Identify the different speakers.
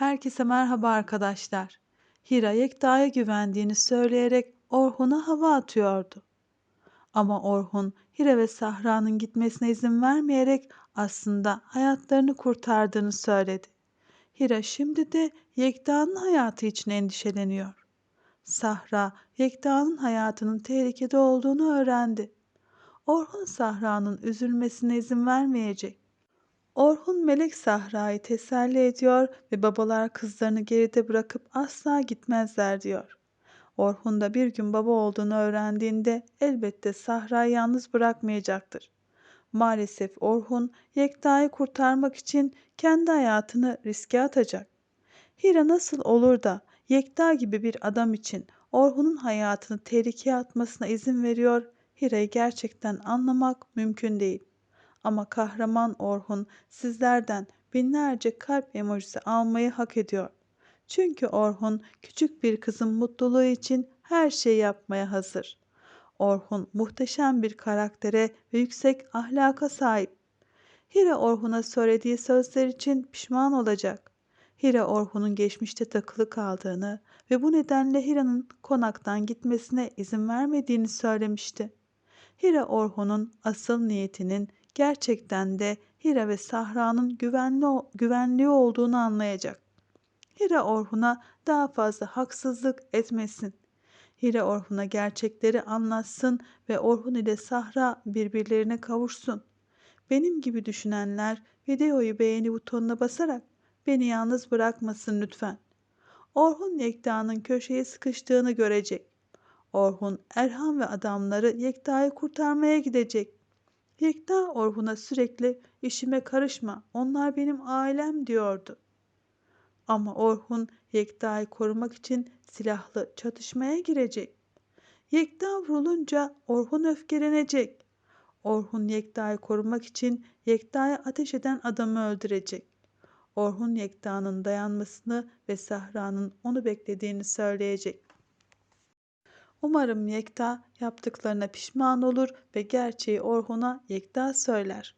Speaker 1: Herkese merhaba arkadaşlar. Hira Yekta'ya güvendiğini söyleyerek Orhun'a hava atıyordu. Ama Orhun Hira ve Sahra'nın gitmesine izin vermeyerek aslında hayatlarını kurtardığını söyledi. Hira şimdi de Yekta'nın hayatı için endişeleniyor. Sahra Yekta'nın hayatının tehlikede olduğunu öğrendi. Orhun Sahra'nın üzülmesine izin vermeyecek. Orhun Melek Sahra'yı teselli ediyor ve babalar kızlarını geride bırakıp asla gitmezler diyor. Orhun da bir gün baba olduğunu öğrendiğinde elbette Sahra'yı yalnız bırakmayacaktır. Maalesef Orhun Yekta'yı kurtarmak için kendi hayatını riske atacak. Hira nasıl olur da Yekta gibi bir adam için Orhun'un hayatını tehlikeye atmasına izin veriyor, Hira'yı gerçekten anlamak mümkün değil. Ama kahraman Orhun sizlerden binlerce kalp emojisi almayı hak ediyor. Çünkü Orhun küçük bir kızın mutluluğu için her şeyi yapmaya hazır. Orhun muhteşem bir karaktere ve yüksek ahlaka sahip. Hira Orhun'a söylediği sözler için pişman olacak. Hira Orhun'un geçmişte takılı kaldığını ve bu nedenle Hira'nın konaktan gitmesine izin vermediğini söylemişti. Hira Orhun'un asıl niyetinin gerçekten de Hira ve Sahra'nın güvenli, güvenliği olduğunu anlayacak. Hira Orhun'a daha fazla haksızlık etmesin. Hira Orhun'a gerçekleri anlatsın ve Orhun ile Sahra birbirlerine kavuşsun. Benim gibi düşünenler videoyu beğeni butonuna basarak beni yalnız bırakmasın lütfen. Orhun Yekta'nın köşeye sıkıştığını görecek. Orhun, Erhan ve adamları Yekta'yı kurtarmaya gidecek. Yekta Orhun'a sürekli işime karışma, onlar benim ailem diyordu. Ama Orhun Yekta'yı korumak için silahlı çatışmaya girecek. Yekta vurulunca Orhun öfkelenecek. Orhun Yekta'yı korumak için Yekta'ya ateş eden adamı öldürecek. Orhun Yekta'nın dayanmasını ve Sahra'nın onu beklediğini söyleyecek. Umarım Yekta yaptıklarına pişman olur ve gerçeği Orhun'a Yekta söyler.